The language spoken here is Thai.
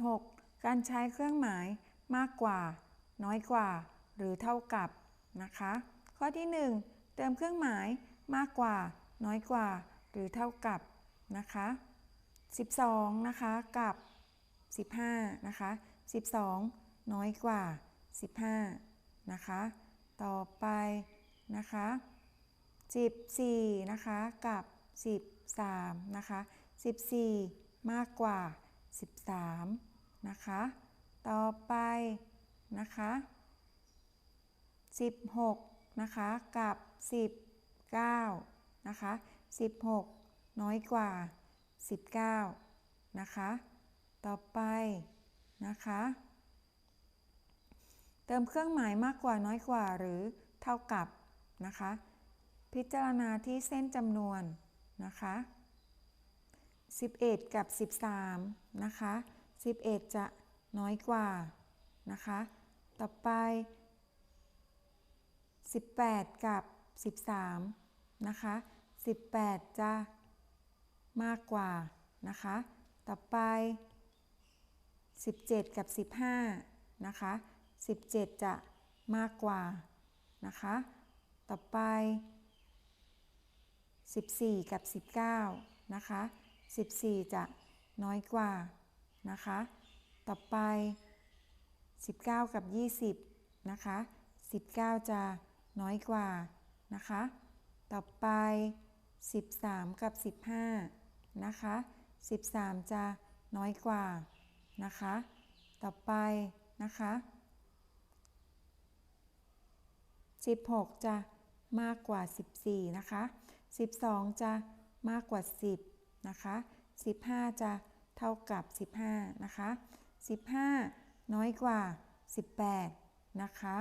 6. การใช้เครื่องหมายมากกว่า น้อยกว่า หรือเท่ากับนะคะ ข้อที่ 1 เติมเครื่องหมายมากกว่า น้อยกว่า หรือเท่ากับนะคะ 12 นะคะกับ 15 นะคะ 12 น้อยกว่า 15 นะคะ ต่อไปนะคะ 14 นะคะกับ 13 นะคะ 14 มากกว่า 13 นะคะ ต่อไปนะคะ 16 นะคะ กับ 19 นะคะ 16 น้อยกว่า 19 นะคะ ต่อไปนะคะ เติมเครื่องหมายมากกว่าน้อยกว่าหรือเท่ากับนะคะ พิจารณาที่เส้นจำนวนนะคะ 11 กับ 13 นะคะ 11 จะน้อยกว่านะคะ ต่อไป 18 กับ 13 นะคะ 18 จะมากกว่านะคะ ต่อไป 17 กับ 15 นะคะ 17 จะมากกว่านะคะ ต่อไป 14 กับ 19 นะคะ 14 จะน้อยกว่านะคะ ต่อไป 19 กับ 20 นะคะ 19 จะน้อยกว่านะคะ ต่อไป 13 กับ 15 นะคะ 13 จะน้อยกว่านะคะ ต่อไปนะคะ 16 จะมากกว่า 14 นะคะ 12 จะมากกว่า 10 นะคะ 15 จะเท่ากับ 15 นะคะ 15 น้อยกว่า 18 นะคะ